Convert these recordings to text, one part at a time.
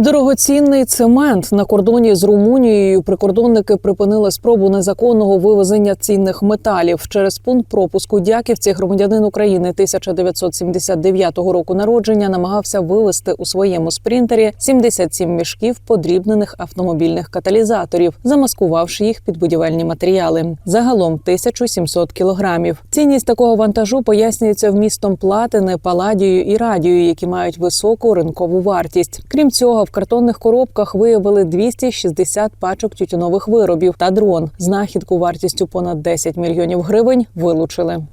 Дорогоцінний цемент на кордоні з Румунією прикордонники припинили спробу незаконного вивезення цінних металів через пункт пропуску Дяківці. Громадянин України 1979 року народження намагався вивезти у своєму спринтері 77 мішків подрібнених автомобільних каталізаторів, замаскувавши їх під будівельні матеріали. Загалом 1700 кілограмів. Цінність такого вантажу пояснюється вмістом платини, паладію і радію, які мають високу ринкову вартість. Крім цього, картонних коробках виявили 260 пачок тютюнових виробів та дрон. Знахідку вартістю понад 10 мільйонів гривень вилучили.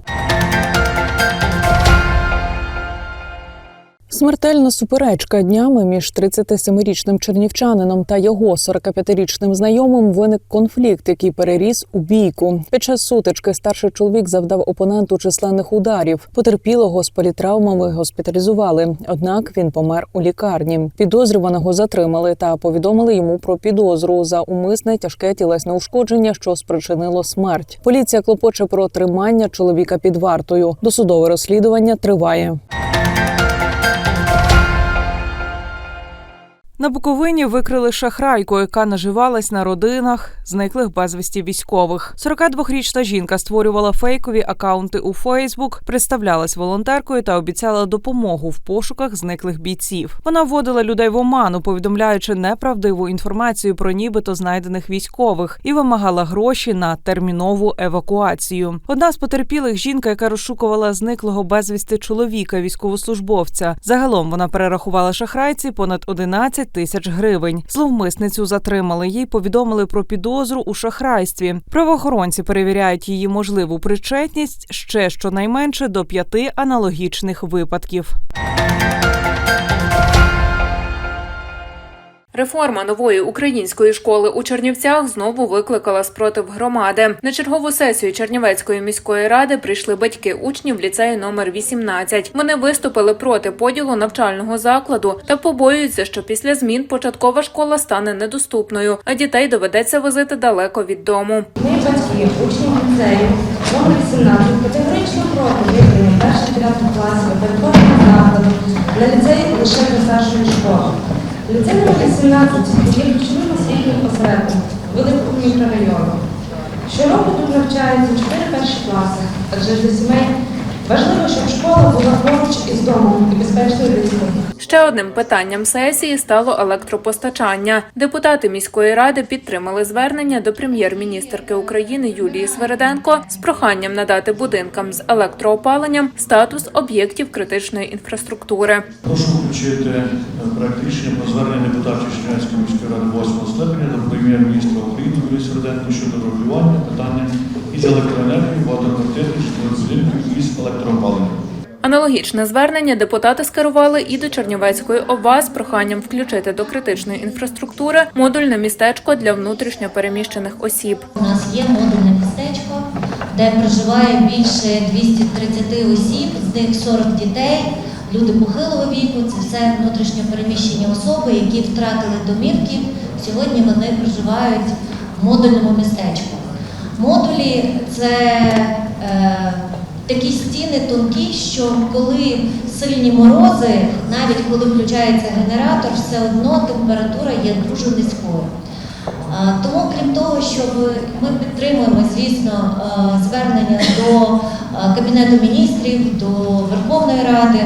Смертельна суперечка днями між 37-річним чернівчанином та його 45-річним знайомим виник конфлікт, який переріс у бійку. Під час сутички старший чоловік завдав опоненту численних ударів. Потерпілого з політравмами госпіталізували. Однак він помер у лікарні. Підозрюваного затримали та повідомили йому про підозру за умисне тяжке тілесне ушкодження, що спричинило смерть. Поліція клопоче про тримання чоловіка під вартою. Досудове розслідування триває. На Буковині викрили шахрайку, яка наживалась на родинах зниклих безвісті військових. 42-річна жінка створювала фейкові акаунти у Фейсбук, представлялась волонтеркою та обіцяла допомогу в пошуках зниклих бійців. Вона вводила людей в оману, повідомляючи неправдиву інформацію про нібито знайдених військових, і вимагала гроші на термінову евакуацію. Одна з потерпілих жінка, яка розшукувала зниклого безвісти чоловіка, військовослужбовця. Загалом вона перерахувала шахрайці понад 11 тисяч гривень. Зловмисницю затримали. Їй повідомили про підозру у шахрайстві. Правоохоронці перевіряють її можливу причетність ще щонайменше до п'яти аналогічних випадків. Реформа нової української школи у Чернівцях знову викликала спротив громади. На чергову сесію Чернівецької міської ради прийшли батьки учнів ліцею номер 18. Вони виступили проти поділу навчального закладу та побоюються, що після змін початкова школа стане недоступною, а дітей доведеться возити далеко від дому. Ми, батьки, учні ліцею номер 18 категорично проти визнання перших 9 класів закладу на ліцей лише до старшої школи. Ліцей номер 18 є ключовим освітнім осередком великого мікрорайону. Щороку тут навчаються 4 перші класи, адже для сімей важливо, щоб школа була поруч із домом і безпечною для дітей. Ще одним питанням сесії стало електропостачання. Депутати міської ради підтримали звернення до прем'єр-міністерки України Юлії Свереденко з проханням надати будинкам з електроопаленням статус об'єктів критичної інфраструктури. Прошу включити е, проект рішення про звернення депутатів Чернівецької міської ради 8 скликання до прем'єр-міністра України Юрія Сверденко щодо регулювання питання із електроенергії, багатоквартирних житлових будинків із електроопаленням. Аналогічне звернення депутати скерували і до Чернівецької ОВА з проханням включити до критичної інфраструктури модульне містечко для внутрішньо переміщених осіб. У нас є модульне містечко, де проживає більше 230 осіб, з них 40 дітей, люди похилого віку. Це все внутрішньо переміщені особи, які втратили домівки. Сьогодні вони проживають в модульному містечку. Модулі це е, такі стіни тонкі, що коли сильні морози, навіть коли включається генератор, все одно температура є дуже низькою. Тому, крім того, щоб ми підтримуємо, звісно, звернення до Кабінету міністрів, до Верховної Ради,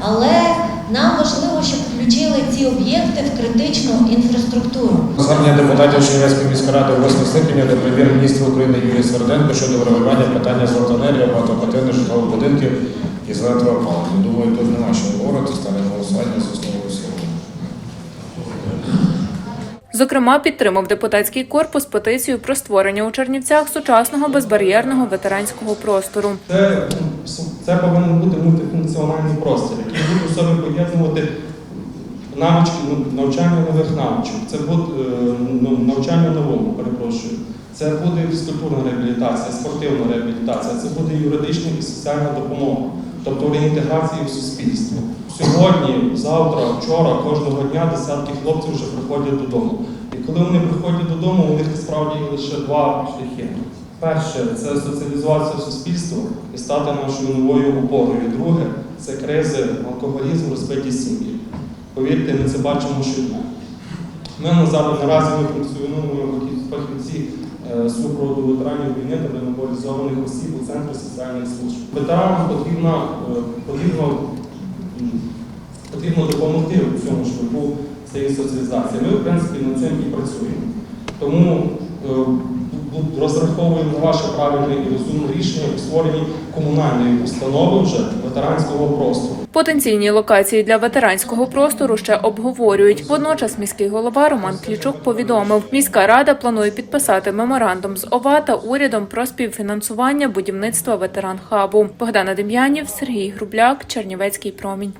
але нам важливо, щоб включили ці об'єкти в критичну інфраструктуру. Звернення депутатів Чернівецької міської ради 8 скликання до прем'єр-міністра України Юрія Сверденко щодо врегулювання питання з електроенергії багатоквартирних житлових будинків із електроопаленням. Думаю, тут нема що говорити, стане голосування за основу і. Зокрема, підтримав депутатський корпус петицію про створення у Чернівцях сучасного безбар'єрного ветеранського простору. Це, це повинен бути мультифункціональний простір, який буде в собі поєднувати навички, ну, навчання нових навичок. Це буде ну, навчання новому, перепрошую. Це буде фізкультурна реабілітація, спортивна реабілітація, це буде юридична і соціальна допомога, тобто реінтеграція в суспільство. Сьогодні, завтра, вчора, кожного дня десятки хлопців вже приходять додому. І коли вони приходять додому, у них насправді лише два шляхи. Перше це соціалізуватися в суспільство і стати нашою новою опорою. Друге це кризи, алкоголізм, розбиті сім'ї. Повірте, ми це бачимо щодня. Ми наразі наразі ми функціонуємо фахівці е, супроводу ветеранів війни та демобілізованих осіб у центрі соціальних служб. Ветеранам потрібно, е, потрібно, потрібно допомогти у цьому шляху цієї соціалізації. Ми, в принципі, над цим і працюємо. Тому е, розраховуємо на ваше правильне і розумне рішення у створенні комунальної установи вже ветеранського простору. Потенційні локації для ветеранського простору ще обговорюють. Водночас міський голова Роман Клічук повідомив, міська рада планує підписати меморандум з ОВА та урядом про співфінансування будівництва ветеран хабу. Богдана Дем'янів, Сергій Грубляк, Чернівецький промінь.